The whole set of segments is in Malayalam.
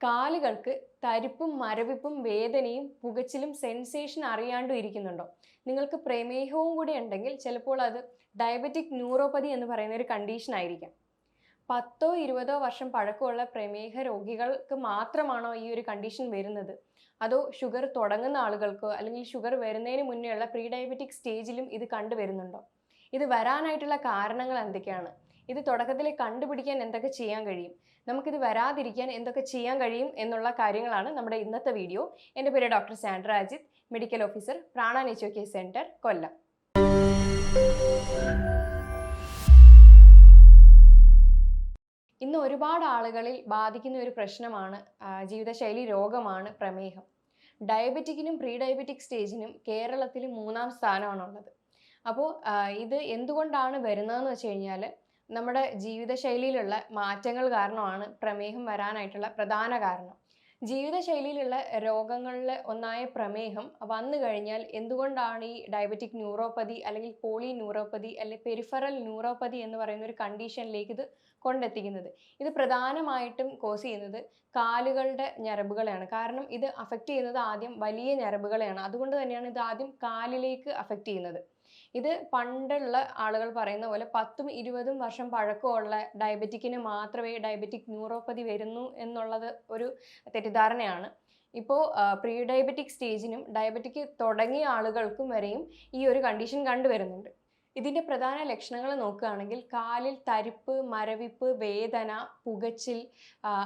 കാലുകൾക്ക് തരിപ്പും മരവിപ്പും വേദനയും പുകച്ചിലും സെൻസേഷൻ അറിയാണ്ടും ഇരിക്കുന്നുണ്ടോ? നിങ്ങൾക്ക് പ്രമേഹവും കൂടി ഉണ്ടെങ്കിൽ ചിലപ്പോൾ അത് ഡയബറ്റിക് ന്യൂറോപ്പതി എന്ന് പറയുന്ന ഒരു കണ്ടീഷൻ ആയിരിക്കാം. പത്തോ ഇരുപതോ വർഷം പഴക്കമുള്ള പ്രമേഹ രോഗികൾക്ക് മാത്രമാണോ ഈ ഒരു കണ്ടീഷൻ വരുന്നത്? അതോ ഷുഗർ തുടങ്ങുന്ന ആളുകൾക്കോ അല്ലെങ്കിൽ ഷുഗർ വരുന്നതിന് മുന്നേ ഉള്ള പ്രീ ഡയബറ്റിക് സ്റ്റേജിലും ഇത് കണ്ടുവരുന്നുണ്ടോ? ഇത് വരാനായിട്ടുള്ള കാരണങ്ങൾ എന്തൊക്കെയാണ്? ഇത് തുടക്കത്തിൽ കണ്ടുപിടിക്കാൻ എന്തൊക്കെ ചെയ്യാൻ കഴിയും? നമുക്കിത് വരാതിരിക്കാൻ എന്തൊക്കെ ചെയ്യാൻ കഴിയും എന്നുള്ള കാര്യങ്ങളാണ് നമ്മുടെ ഇന്നത്തെ വീഡിയോ. എന്റെ പേര് doctor Sandra Ajith medical officer Prana nature care centre കൊല്ലം. ഇന്ന് ഒരുപാട് ആളുകളിൽ ബാധിക്കുന്ന ഒരു പ്രശ്നമാണ് ജീവിതശൈലി രോഗമാണ് പ്രമേഹം. ഡയബറ്റിക്കിനും പ്രീ ഡയബറ്റിക് സ്റ്റേജിനും കേരളത്തിൽ മൂന്നാം സ്ഥാനമാണുള്ളത്. അപ്പോൾ ഇത് എന്തുകൊണ്ടാണ് വരുന്നതെന്ന് വെച്ച് കഴിഞ്ഞാൽ നമ്മുടെ ജീവിതശൈലിയിലുള്ള മാറ്റങ്ങൾ കാരണമാണ് പ്രമേഹം വരാനായിട്ടുള്ള പ്രധാന കാരണം. ജീവിതശൈലിയിലുള്ള രോഗങ്ങളിൽ ഒന്നായ പ്രമേഹം വന്നു കഴിഞ്ഞാൽ എന്തുകൊണ്ടാണ് ഈ ഡയബറ്റിക് ന്യൂറോപ്പതി അല്ലെങ്കിൽ പോളി ന്യൂറോപ്പതി അല്ലെങ്കിൽ പെരിഫറൽ ന്യൂറോപ്പതി എന്ന് പറയുന്ന ഒരു കണ്ടീഷനിലേക്ക് ഇത് കൊണ്ടെത്തിക്കുന്നത്? ഇത് പ്രധാനമായിട്ടും കോസ് ചെയ്യുന്നത് കാലുകളുടെ ഞരമ്പുകളെയാണ്. കാരണം ഇത് അഫക്റ്റ് ചെയ്യുന്നത് ആദ്യം വലിയ ഞരമ്പുകളെയാണ്. അതുകൊണ്ട് തന്നെയാണ് ഇത് ആദ്യം കാലിലേക്ക് അഫക്റ്റ് ചെയ്യുന്നത്. ഇത് പണ്ടുള്ള ആളുകൾ പറയുന്ന പോലെ പത്തും ഇരുപതും വർഷം പഴക്കമുള്ള ഡയബറ്റിക്കിന് മാത്രമേ ഡയബറ്റിക് ന്യൂറോപ്പതി വരുന്നു എന്നുള്ളത് ഒരു തെറ്റിദ്ധാരണയാണ്. ഇപ്പോൾ പ്രീ ഡയബറ്റിക് സ്റ്റേജിനും ഡയബറ്റിക് തുടങ്ങിയ ആളുകൾക്കും വരെയും ഈ ഒരു കണ്ടീഷൻ കണ്ടുവരുന്നുണ്ട്. ഇതിന്റെ പ്രധാന ലക്ഷണങ്ങൾ നോക്കുകയാണെങ്കിൽ കാലിൽ തരിപ്പ് മരവിപ്പ് വേദന പുകച്ചിൽ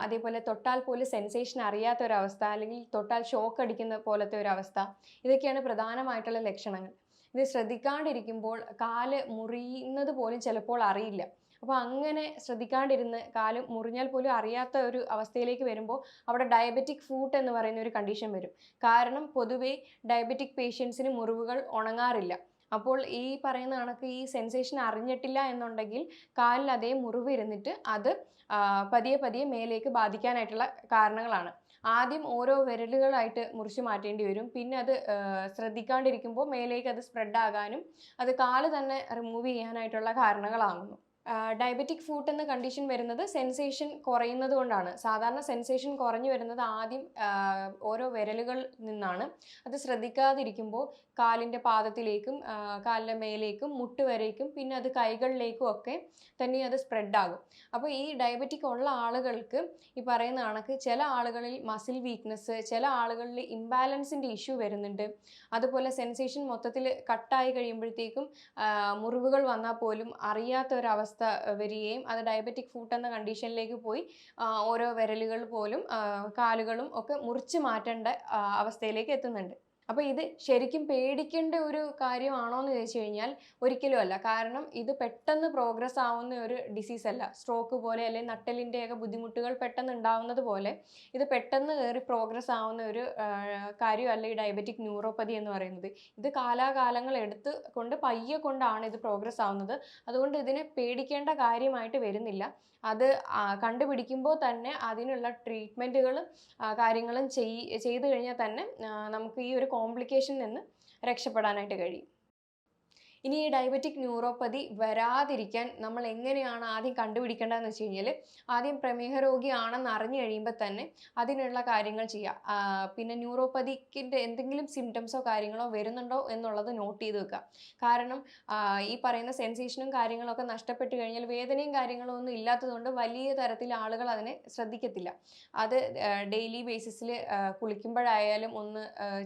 അതേപോലെ തൊട്ടാൽ പോലും സെൻസേഷൻ അറിയാത്ത ഒരവസ്ഥ അല്ലെങ്കിൽ തൊട്ടാൽ ഷോക്ക് അടിക്കുന്ന പോലത്തെ ഒരു അവസ്ഥ ഇതൊക്കെയാണ് പ്രധാനമായിട്ടുള്ള ലക്ഷണങ്ങൾ. ഇത് ശ്രദ്ധിക്കാണ്ടിരിക്കുമ്പോൾ കാൽ മുറിയുന്നത് പോലും ചിലപ്പോൾ അറിയില്ല. അപ്പോൾ അങ്ങനെ ശ്രദ്ധിക്കാണ്ടിരുന്ന് കാൽ മുറിഞ്ഞാൽ പോലും അറിയാത്ത ഒരു അവസ്ഥയിലേക്ക് വരുമ്പോൾ അവിടെ ഡയബറ്റിക് ഫൂട്ട് എന്ന് പറയുന്ന ഒരു കണ്ടീഷൻ വരും. കാരണം പൊതുവേ ഡയബറ്റിക് പേഷ്യൻസിന് മുറിവുകൾ ഉണങ്ങാറില്ല. അപ്പോൾ ഈ പറയുന്ന കണക്ക് ഈ സെൻസേഷൻ അറിഞ്ഞിട്ടില്ല എന്നുണ്ടെങ്കിൽ കാലിൽ അതേ മുറിവ് ഇരുന്നിട്ട് അത് പതിയെ പതിയെ മേലേക്ക് ബാധിക്കാനായിട്ടുള്ള കാരണങ്ങളാണ്. ആദ്യം ഓരോ വിരലുകളായിട്ട് മുറിച്ച് മാറ്റേണ്ടി വരും. പിന്നെ അത് ശ്രദ്ധിക്കാണ്ടിരിക്കുമ്പോൾ മേലേക്ക് അത് സ്പ്രെഡ് ആകാനും അത് കാൽ തന്നെ റിമൂവ് ചെയ്യാനായിട്ടുള്ള കാരണങ്ങളാകുന്നു. ഡയബറ്റിക് ഫൂട്ട് എന്ന കണ്ടീഷൻ വരുന്നത് സെൻസേഷൻ കുറയുന്നത് കൊണ്ടാണ്. സാധാരണ സെൻസേഷൻ കുറഞ്ഞു വരുന്നത് ആദ്യം ഓരോ വിരലുകൾ നിന്നാണ്. അത് ശ്രദ്ധിക്കാതിരിക്കുമ്പോൾ കാലിന്റെ പാദത്തിലേക്കും കാലിന്റെ മേലേക്കും മുട്ടുവരേക്കും പിന്നെ അത് കൈകളിലേക്കും ഒക്കെ തന്നെ അത് സ്പ്രെഡ് ആകും. അപ്പോൾ ഈ ഡയബറ്റിക് ഉള്ള ആളുകൾക്ക് ഈ പറയുന്ന കണക്ക് ചില ആളുകളിൽ മസിൽ വീക്ക്നെസ് ചില ആളുകളിൽ ഇംബാലൻസിന്റെ ഇഷ്യൂ വരുന്നുണ്ട്. അതുപോലെ സെൻസേഷൻ മൊത്തത്തിൽ കട്ടായി കഴിയുമ്പോഴത്തേക്കും മുറിവുകൾ വന്നാൽ പോലും അറിയാത്ത ഒരവസ്ഥ വരികയും അത് ഡയബറ്റിക് ഫൂട്ട് എന്ന കണ്ടീഷനിലേക്ക് പോയി ഓരോ വിരലുകൾ പോലും കാലുകളും ഒക്കെ മുറിച്ച് മാറ്റേണ്ട അവസ്ഥയിലേക്ക് എത്തുന്നുണ്ട്. അപ്പോൾ ഇത് ശരിക്കും പേടിക്കേണ്ട ഒരു കാര്യമാണോ എന്ന് ചോദിച്ചു കഴിഞ്ഞാൽ ഒരിക്കലും അല്ല. കാരണം ഇത് പെട്ടെന്ന് പ്രോഗ്രസ് ആവുന്ന ഒരു ഡിസീസ് അല്ല. സ്ട്രോക്ക് പോലെ അല്ലെങ്കിൽ നട്ടലിന്റെയൊക്കെ ബുദ്ധിമുട്ടുകൾ പെട്ടെന്ന് ഉണ്ടാവുന്നത് പോലെ ഇത് പെട്ടെന്ന് കയറി പ്രോഗ്രസ് ആവുന്ന ഒരു കാര്യമല്ല ഈ ഡയബറ്റിക് ന്യൂറോപ്പതി എന്ന് പറയുന്നത്. ഇത് കാലാകാലങ്ങൾ എടുത്ത് കൊണ്ട് പയ്യെ കൊണ്ടാണ് ഇത് പ്രോഗ്രസ് ആവുന്നത്. അതുകൊണ്ട് ഇതിനെ പേടിക്കേണ്ട കാര്യമായിട്ട് വരുന്നില്ല. അത് കണ്ടുപിടിക്കുമ്പോൾ തന്നെ അതിനുള്ള ട്രീറ്റ്മെന്റുകളും കാര്യങ്ങളും ചെയ്തു കഴിഞ്ഞാൽ തന്നെ നമുക്ക് ഈ ഒരു കോംപ്ലിക്കേഷനിൽ നിന്ന് രക്ഷപ്പെടാനായിട്ട് കഴിയും. ഇനി ഈ ഡയബറ്റിക് ന്യൂറോപ്പതി വരാതിരിക്കാൻ നമ്മൾ എങ്ങനെയാണ് ആദ്യം കണ്ടുപിടിക്കേണ്ടതെന്ന് വെച്ച് കഴിഞ്ഞാൽ ആദ്യം പ്രമേഹ രോഗിയാണെന്ന് അറിഞ്ഞു കഴിയുമ്പോൾ തന്നെ അതിനുള്ള കാര്യങ്ങൾ ചെയ്യുക. പിന്നെ ന്യൂറോപ്പതിക്കിന്റെ എന്തെങ്കിലും സിംറ്റംസോ കാര്യങ്ങളോ വരുന്നുണ്ടോ എന്നുള്ളത് നോട്ട് ചെയ്ത് വെക്കുക. കാരണം ഈ പറയുന്ന സെൻസേഷനും കാര്യങ്ങളൊക്കെ നഷ്ടപ്പെട്ടു കഴിഞ്ഞാൽ വേദനയും കാര്യങ്ങളും ഒന്നും ഇല്ലാത്തതുകൊണ്ട് വലിയ തരത്തിൽ ആളുകൾ അതിനെ ശ്രദ്ധിക്കത്തില്ല. അത് ഡെയിലി ബേസിസിൽ കുളിക്കുമ്പോഴായാലും ഒന്ന്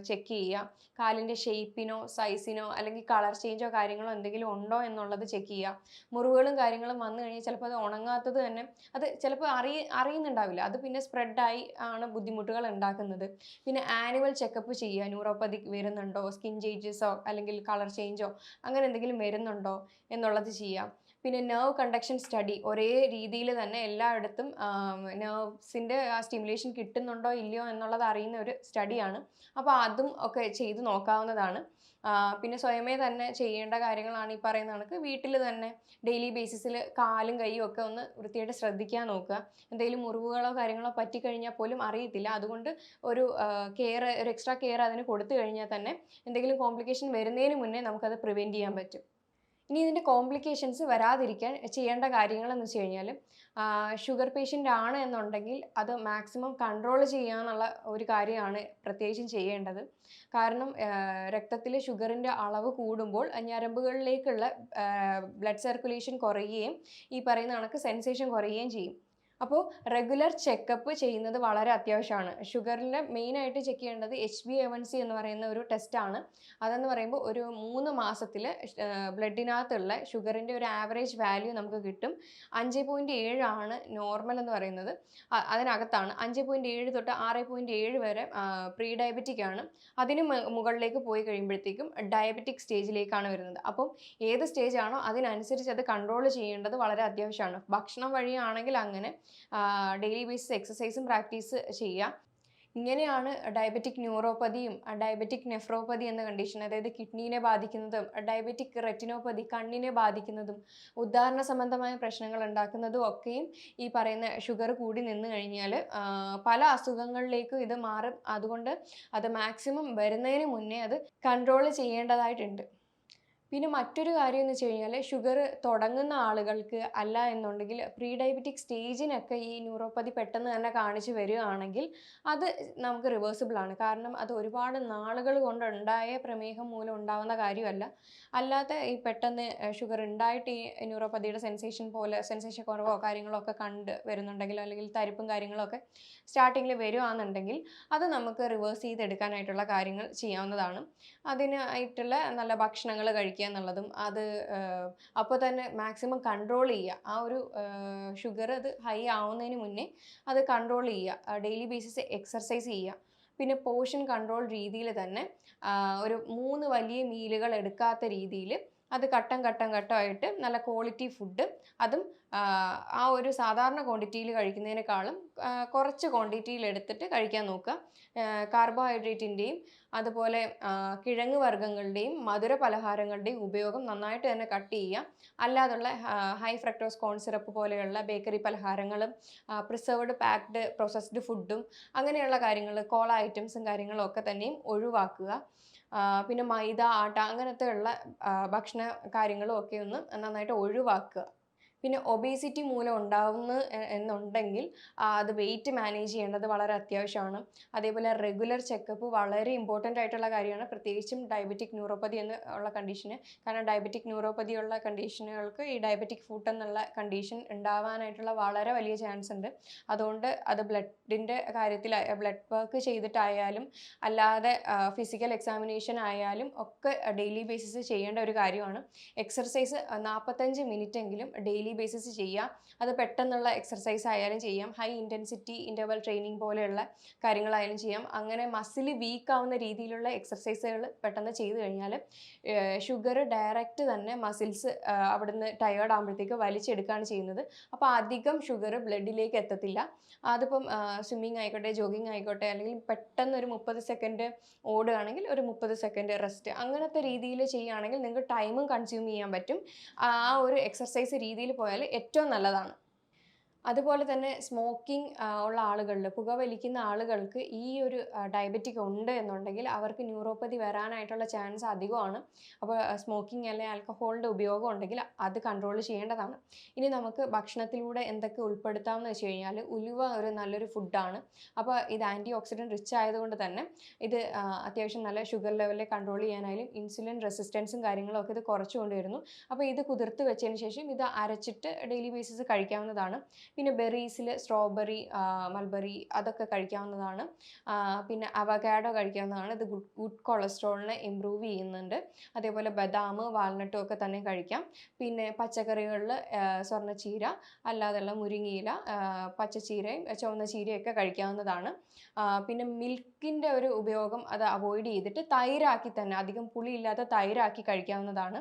ചെക്ക് ചെയ്യുക. കാലിന്റെ ഷേപ്പിനോ സൈസിനോ അല്ലെങ്കിൽ കളർ ചേഞ്ചോ കാര്യങ്ങളോ എന്തെങ്കിലും ഉണ്ടോ എന്നുള്ളത് ചെക്ക് ചെയ്യുക മുറിവുകളും കാര്യങ്ങളും വന്നു കഴിഞ്ഞാൽ ചിലപ്പോൾ അത് ഉണങ്ങാത്തത് തന്നെ അത് ചിലപ്പോൾ അറിയ അറിയുന്നുണ്ടാവില്ല. അത് പിന്നെ സ്പ്രെഡായി ആണ് ബുദ്ധിമുട്ടുകൾ ഉണ്ടാക്കുന്നത്. പിന്നെ ആനുവൽ ചെക്കപ്പ് ചെയ്യുക ന്യൂറോപ്പതി വരുന്നുണ്ടോ? സ്കിൻ ചേഞ്ചസോ അല്ലെങ്കിൽ കളർ ചേഞ്ചോ അങ്ങനെ എന്തെങ്കിലും വരുന്നുണ്ടോ? എന്നുള്ളത് ചെയ്യാം. പിന്നെ നെർവ് കണ്ടക്ഷൻ സ്റ്റഡി ഒരേ രീതിയിൽ തന്നെ എല്ലായിടത്തും നെർവ്സിന്റെ ആ സ്റ്റിമുലേഷൻ കിട്ടുന്നുണ്ടോ ഇല്ലയോ എന്നുള്ളത് അറിയുന്ന ഒരു സ്റ്റഡിയാണ് അപ്പോൾ അതും ഒക്കെ ചെയ്ത് നോക്കാവുന്നതാണ്. പിന്നെ സ്വയമേ തന്നെ ചെയ്യേണ്ട കാര്യങ്ങളാണ് ഈ പറയുന്ന കണക്ക്. വീട്ടിൽ തന്നെ ഡെയിലി ബേസിസിൽ കാലും കൈയും ഒക്കെ ഒന്ന് വൃത്തിയായിട്ട് ശ്രദ്ധിക്കാൻ നോക്കുക. എന്തെങ്കിലും മുറിവുകളോ കാര്യങ്ങളോ പറ്റിക്കഴിഞ്ഞാൽ പോലും അറിയത്തില്ല. അതുകൊണ്ട് ഒരു കെയർ ഒരു എക്സ്ട്രാ കെയർ അതിന് കൊടുത്തു കഴിഞ്ഞാൽ തന്നെ എന്തെങ്കിലും കോംപ്ലിക്കേഷൻ വരുന്നതിന് മുന്നേ നമുക്കത് പ്രിവെന്റ് ചെയ്യാൻ പറ്റും. ഇനി ഇതിന്റെ കോംപ്ലിക്കേഷൻസ് വരാതിരിക്കാൻ ചെയ്യേണ്ട കാര്യങ്ങളെന്ന് വെച്ച് കഴിഞ്ഞാൽ ഷുഗർ പേഷ്യന്റ് ആണ് എന്നുണ്ടെങ്കിൽ അത് മാക്സിമം കൺട്രോൾ ചെയ്യാനുള്ള ഒരു കാര്യമാണ് പ്രത്യേകിച്ചും ചെയ്യേണ്ടത്. കാരണം രക്തത്തിൽ ഷുഗറിന്റെ അളവ് കൂടുമ്പോൾ ഞരമ്പുകളിലേക്കുള്ള ബ്ലഡ് സർക്കുലേഷൻ കുറയുകയും ഈ പറയുന്ന കണക്ക് സെൻസേഷൻ കുറയുകയും ചെയ്യും. അപ്പോൾ റെഗുലർ ചെക്കപ്പ് ചെയ്യുന്നത് വളരെ അത്യാവശ്യമാണ്. ഷുഗറിന്റെ മെയിനായിട്ട് ചെക്ക് ചെയ്യേണ്ടത് H B A one C എന്ന് പറയുന്ന ഒരു ടെസ്റ്റാണ് അതെന്ന് പറയുമ്പോൾ ഒരു മൂന്ന് മാസത്തിൽ ബ്ലഡിനകത്തുള്ള ഷുഗറിന്റെ ഒരു ആവറേജ് വാല്യൂ നമുക്ക് കിട്ടും. അഞ്ച് പോയിന്റ് ഏഴാണ് നോർമൽ എന്ന് പറയുന്നത്. അതിനകത്താണ്. അഞ്ച് പോയിന്റ് ഏഴ് തൊട്ട് ആറ് പോയിന്റ് ഏഴ് വരെ പ്രീ ഡയബറ്റിക് ആണ്. അതിന് മുകളിലേക്ക് പോയി കഴിയുമ്പോഴത്തേക്കും ഡയബറ്റിക് സ്റ്റേജിലേക്കാണ് വരുന്നത്. അപ്പം ഏത് സ്റ്റേജാണോ അതിനനുസരിച്ച് അത് കൺട്രോൾ ചെയ്യേണ്ടത് വളരെ അത്യാവശ്യമാണ്. ഭക്ഷണം വഴിയാണെങ്കിൽ അങ്ങനെ ഡെയിലി ബേസിസ് എക്സസൈസും പ്രാക്ടീസ് ചെയ്യുക ഇങ്ങനെയാണ് ഡയബറ്റിക് ന്യൂറോപ്പതിയും ഡയബറ്റിക് നെഫ്രോപ്പതി എന്ന കണ്ടീഷൻ അതായത് കിഡ്നീനെ ബാധിക്കുന്നതും ഡയബറ്റിക് റെറ്റിനോപ്പതി കണ്ണിനെ ബാധിക്കുന്നതും ഉദാഹരണ സംബന്ധമായ പ്രശ്നങ്ങൾ ഉണ്ടാക്കുന്നതും ഒക്കെയും ഈ പറയുന്ന ഷുഗർ കൂടി നിന്ന് കഴിഞ്ഞാൽ പല അസുഖങ്ങളിലേക്കും ഇത് മാറും. അതുകൊണ്ട് അത് മാക്സിമം വരുന്നതിന് മുന്നേ അത് കൺട്രോൾ ചെയ്യേണ്ടതായിട്ടുണ്ട്. പിന്നെ മറ്റൊരു കാര്യം എന്ന് വെച്ച് കഴിഞ്ഞാൽ ഷുഗർ തുടങ്ങുന്ന ആളുകൾക്ക് അല്ല എന്നുണ്ടെങ്കിൽ പ്രീ ഡയബറ്റിക് സ്റ്റേജിനൊക്കെ ഈ ന്യൂറോപ്പതി പെട്ടെന്ന് തന്നെ കാണിച്ചു വരികയാണെങ്കിൽ അത് നമുക്ക് റിവേഴ്സിബിൾ ആണ്. കാരണം അത് ഒരുപാട് നാളുകൾ കൊണ്ടുണ്ടായ പ്രമേഹം മൂലം ഉണ്ടാവുന്ന കാര്യമല്ല. അല്ലാതെ ഈ പെട്ടെന്ന് ഷുഗർ ഉണ്ടായിട്ട് ഈ ന്യൂറോപ്പതിയുടെ സെൻസേഷൻ പോലെ സെൻസേഷൻ കുറവോ കാര്യങ്ങളോ ഒക്കെ കണ്ട് വരുന്നുണ്ടെങ്കിലോ അല്ലെങ്കിൽ തരിപ്പും കാര്യങ്ങളൊക്കെ സ്റ്റാർട്ടിങ്ങിൽ വരുവാണെന്നുണ്ടെങ്കിൽ അത് നമുക്ക് റിവേഴ്സ് ചെയ്തെടുക്കാനായിട്ടുള്ള കാര്യങ്ങൾ ചെയ്യാവുന്നതാണ്. അതിനായിട്ടുള്ള നല്ല ഭക്ഷണങ്ങൾ കഴിക്കുക. എന്നുള്ളതും അത് അപ്പോൾ തന്നെ മാക്സിമം കൺട്രോൾ ചെയ്യുക. ആ ഒരു ഷുഗർ അത് ഹൈ ആവുന്നതിന് മുന്നേ അത് കൺട്രോൾ ചെയ്യുക. ഡെയിലി ബേസിസ് എക്സർസൈസ് ചെയ്യുക. പിന്നെ പോർഷൻ കൺട്രോൾ രീതിയിൽ തന്നെ ഒരു മൂന്ന് വലിയ മീലുകൾ എടുക്കാത്ത രീതിയിൽ അത് ഘട്ടം ഘട്ടം ഘട്ടമായിട്ട് നല്ല ക്വാളിറ്റി ഫുഡ് അതും ആ, ഒരു സാധാരണ ക്വാണ്ടിറ്റിയിൽ കഴിക്കുന്നതിനേക്കാളും കുറച്ച് ക്വാണ്ടിറ്റിയിൽ എടുത്തിട്ട് കഴിക്കാൻ നോക്കുക. കാർബോഹൈഡ്രേറ്റിന്റെയും അതുപോലെ കിഴങ്ങ് വർഗങ്ങളുടെയും മധുര പലഹാരങ്ങളുടെയും ഉപയോഗം നന്നായിട്ട് തന്നെ കട്ട് ചെയ്യുക അല്ലാതുള്ള ഹൈ ഫ്രക്ടോസ് കോൺ സിറപ്പ് പോലെയുള്ള ബേക്കറി പലഹാരങ്ങളും പ്രിസർവ്ഡ് പാക്ഡ് പ്രോസസ്ഡ് ഫുഡും അങ്ങനെയുള്ള കാര്യങ്ങൾ കോള ഐറ്റംസും കാര്യങ്ങളും ഒക്കെ തന്നെയും ഒഴിവാക്കുക. പിന്നെ മൈദ ആട്ട അങ്ങനത്തെ ഉള്ള ഭക്ഷണ കാര്യങ്ങളും ഒക്കെ ഒന്ന് നന്നായിട്ട് ഒഴിവാക്കുക. പിന്നെ ഒബേസിറ്റി മൂലം ഉണ്ടാവുന്ന എന്നുണ്ടെങ്കിൽ അത് വെയിറ്റ് മാനേജ് ചെയ്യേണ്ടത് വളരെ അത്യാവശ്യമാണ്. അതേപോലെ റെഗുലർ ചെക്കപ്പ് വളരെ ഇമ്പോർട്ടന്റ് ആയിട്ടുള്ള കാര്യമാണ്. പ്രത്യേകിച്ചും ഡയബറ്റിക് ന്യൂറോപ്പതി എന്ന് ഉള്ള കണ്ടീഷന് കാരണം ഡയബറ്റിക് ന്യൂറോപ്പതി ഉള്ള കണ്ടീഷനുകൾക്ക് ഈ ഡയബറ്റിക് ഫുഡ് എന്നുള്ള കണ്ടീഷൻ ഉണ്ടാവാനായിട്ടുള്ള വളരെ വലിയ ചാൻസ് ഉണ്ട്. അതുകൊണ്ട് അത് ബ്ലഡിന്റെ കാര്യത്തിൽ ബ്ലഡ് വർക്ക് ചെയ്തിട്ടായാലും അല്ലാതെ ഫിസിക്കൽ എക്സാമിനേഷൻ ആയാലും ഒക്കെ ഡെയിലി ബേസിസ് ചെയ്യേണ്ട ഒരു കാര്യമാണ്. എക്സർസൈസ് നാൽപ്പത്തഞ്ച് മിനിറ്റ് എങ്കിലും ഡെയിലി ബേസിസ് ചെയ്യുക അത് പെട്ടെന്നുള്ള എക്സർസൈസ് ആയാലും ചെയ്യാം. ഹൈ ഇന്റൻസിറ്റി ഇന്റർവൽ ട്രെയിനിങ് പോലെയുള്ള കാര്യങ്ങളായാലും ചെയ്യാം. അങ്ങനെ മസിൽ വീക്ക് ആവുന്ന രീതിയിലുള്ള എക്സർസൈസുകൾ പെട്ടെന്ന് ചെയ്തു കഴിഞ്ഞാൽ ഷുഗർ ഡയറക്റ്റ് തന്നെ മസിൽസ് അവിടുന്ന് ടയേർഡ് ആകുമ്പോഴത്തേക്ക് വലിച്ചെടുക്കുകയാണ് ചെയ്യുന്നത്. അപ്പോൾ അധികം ഷുഗർ ബ്ലഡിലേക്ക് എത്തത്തില്ല. അതിപ്പം സ്വിമ്മിങ് ആയിക്കോട്ടെ ജോഗിങ് ആയിക്കോട്ടെ അല്ലെങ്കിൽ പെട്ടെന്ന് ഒരു മുപ്പത് സെക്കൻഡ് ഓടുകയാണെങ്കിൽ ഒരു മുപ്പത് സെക്കൻഡ് റെസ്റ്റ് അങ്ങനത്തെ രീതിയിൽ ചെയ്യുകയാണെങ്കിൽ നിങ്ങൾക്ക് ടൈമും കൺസ്യൂം ചെയ്യാൻ പറ്റും. ആ ഒരു എക്സർസൈസ് രീതിയിൽ പോയാൽ ഏറ്റവും നല്ലതാണ്. അതുപോലെ തന്നെ സ്മോക്കിംഗ് ഉള്ള ആളുകളിൽ പുകവലിക്കുന്ന ആളുകൾക്ക് ഈ ഒരു ഡയബറ്റിക് ഉണ്ട് എന്നുണ്ടെങ്കിൽ അവർക്ക് ന്യൂറോപ്പതി വരാനായിട്ടുള്ള ചാൻസ് അധികമാണ്. അപ്പോൾ സ്മോക്കിംഗ് അല്ലെങ്കിൽ ആൽക്കഹോളിന്റെ ഉപയോഗം ഉണ്ടെങ്കിൽ അത് കൺട്രോൾ ചെയ്യേണ്ടതാണ്. ഇനി നമുക്ക് ഭക്ഷണത്തിലൂടെ എന്തൊക്കെ ഉൾപ്പെടുത്താമെന്ന് വെച്ച് കഴിഞ്ഞാൽ ഉലുവ ഒരു നല്ലൊരു ഫുഡാണ് അപ്പോൾ ഇത് ആന്റി ഓക്സിഡന്റ് റിച്ച് ആയതുകൊണ്ട് തന്നെ ഇത് അത്യാവശ്യം നല്ല ഷുഗർ ലെവലിൽ കൺട്രോൾ ചെയ്യാനായാലും ഇൻസുലിൻ റെസിസ്റ്റൻസും കാര്യങ്ങളൊക്കെ ഇത് കുറച്ച് കൊണ്ടുവരുന്നു അപ്പോൾ ഇത് കുതിർത്ത് വെച്ചതിന് ശേഷം ഇത് അരച്ചിട്ട് ഡെയിലി ബേസിസ് കഴിക്കാവുന്നതാണ്. പിന്നെ ബെറീസിൽ സ്ട്രോബെറി മൾബെറി അതൊക്കെ കഴിക്കാവുന്നതാണ്. പിന്നെ അവകാഡോ കഴിക്കാവുന്നതാണ്. ഇത് ഗുഡ് കൊളസ്ട്രോളിനെ ഇമ്പ്രൂവ് ചെയ്യുന്നുണ്ട്. അതേപോലെ ബദാം വാൽനട്ടും ഒക്കെ തന്നെ കഴിക്കാം. പിന്നെ പച്ചക്കറികളിൽ സ്വർണച്ചീര അല്ലാതെയുള്ള മുരിങ്ങയില പച്ചച്ചീരയും ചുവന്ന ചീരയൊക്കെ കഴിക്കാവുന്നതാണ്. പിന്നെ മിൽക്കിന്റെ ഒരു ഉപയോഗം അത് അവോയ്ഡ് ചെയ്തിട്ട് തൈരാക്കി തന്നെ അധികം പുളിയില്ലാത്ത തൈരാക്കി കഴിക്കാവുന്നതാണ്.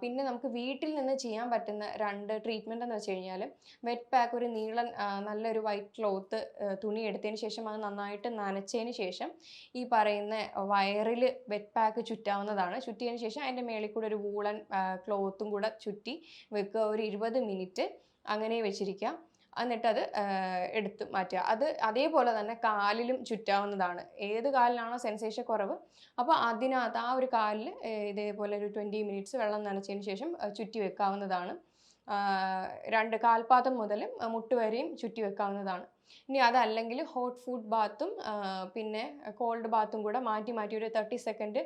പിന്നെ നമുക്ക് വീട്ടിൽ നിന്ന് ചെയ്യാൻ പറ്റുന്ന രണ്ട് ട്രീറ്റ്മെന്റ് എന്ന് വെച്ച് കഴിഞ്ഞാൽ വെറ്റ് പാക്ക് ഒരു നീളൻ നല്ലൊരു വൈറ്റ് ക്ലോത്ത് തുണി എടുത്തതിന് ശേഷം അത് നന്നായിട്ട് നനച്ചതിന് ശേഷം ഈ പറയുന്ന വയറിൽ വെറ്റ് പാക്ക് ചുറ്റാവുന്നതാണ്. ചുറ്റിയതിന് ശേഷം അതിന്റെ മേളിൽ കൂടെ ഒരു വൂളൻ ക്ലോത്തും കൂടെ ചുറ്റി വെക്കുക. ഒരു ഇരുപത് മിനിറ്റ് അങ്ങനെ വെച്ചിരിക്കുക. എന്നിട്ട് അത് എടുത്ത് മാറ്റുക. അത് അതേപോലെ തന്നെ കാലിലും ചുറ്റാവുന്നതാണ്. ഏത് കാലിലാണോ സെൻസേഷൻ കുറവ് അപ്പോൾ അതിനകത്ത് ആ ഒരു കാലിൽ ഇതേപോലെ ഒരു ട്വന്റി മിനിറ്റ്സ് വെള്ളം നനച്ചതിന് ശേഷം ചുറ്റി വെക്കാവുന്നതാണ്. രണ്ട് കാൽപാദം മുതൽ മുട്ട് വരെയും ചുറ്റി വെക്കാവുന്നതാണ് ഇനി അതല്ലെങ്കിൽ ഹോട്ട് ഫുഡ് ബാത്തും പിന്നെ കോൾഡ് ബാത്തും കൂടെ മാറ്റി മാറ്റി ഒരു തേർട്ടി സെക്കൻഡ്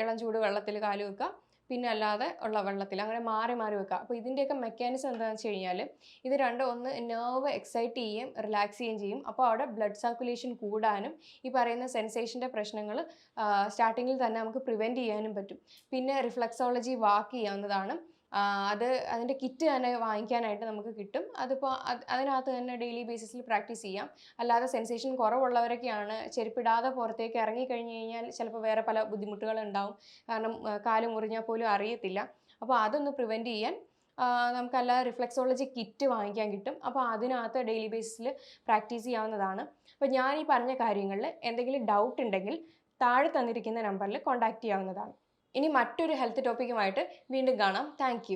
ഇളം ചൂട് വെള്ളത്തിൽ കാൽ വെക്കുക. പിന്നെ അല്ലാതെ ഉള്ള വെള്ളത്തിൽ അങ്ങനെ മാറി മാറി വെക്കുക. അപ്പോൾ ഇതിന്റെയൊക്കെ മെക്കാനിസം എന്താണെന്ന് വെച്ച് കഴിഞ്ഞാൽ ഇത് രണ്ടും ഒന്ന് നെർവ് എക്സൈറ്റ് ചെയ്യുകയും റിലാക്സ് ചെയ്യുകയും ചെയ്യും. അപ്പോൾ അവിടെ ബ്ലഡ് സർക്കുലേഷൻ കൂടാനും ഈ പറയുന്ന സെൻസേഷന്റെ പ്രശ്നങ്ങൾ സ്റ്റാർട്ടിങ്ങിൽ തന്നെ നമുക്ക് പ്രിവെന്റ് ചെയ്യാനും പറ്റും. പിന്നെ റിഫ്ലക്സോളജി വാക്ക് ചെയ്യാവുന്നതാണ്. അത് അതിന്റെ കിറ്റ് തന്നെ വാങ്ങിക്കാനായിട്ട് നമുക്ക് കിട്ടും. അതിപ്പോൾ അത് അതിനകത്ത് തന്നെ ഡെയിലി ബേസിസിൽ പ്രാക്ടീസ് ചെയ്യാം. അല്ലാതെ സെൻസേഷൻ കുറവുള്ളവരൊക്കെയാണ് ചെരുപ്പിടാതെ പുറത്തേക്ക് ഇറങ്ങി കഴിഞ്ഞ് കഴിഞ്ഞാൽ ചിലപ്പോൾ വേറെ പല ബുദ്ധിമുട്ടുകളുണ്ടാവും കാരണം കാൽ മുറിഞ്ഞാൽ പോലും അറിയത്തില്ല. അപ്പോൾ അതൊന്ന് പ്രിവെന്റ് ചെയ്യാൻ നമുക്കല്ല റിഫ്ലക്സോളജി കിറ്റ് വാങ്ങിക്കാൻ കിട്ടും. അപ്പോൾ അതിനകത്ത് ഡെയിലി ബേസിസിൽ പ്രാക്ടീസ് ചെയ്യാവുന്നതാണ്. അപ്പോൾ ഞാൻ ഈ പറഞ്ഞ കാര്യങ്ങളിൽ എന്തെങ്കിലും ഡൗട്ട് ഉണ്ടെങ്കിൽ താഴെ തന്നിരിക്കുന്ന നമ്പറിൽ കോൺടാക്റ്റ് ചെയ്യാവുന്നതാണ്. ഇനി മറ്റൊരു ഹെൽത്ത് ടോപ്പിക്കുമായിട്ട് വീണ്ടും കാണാം. താങ്ക്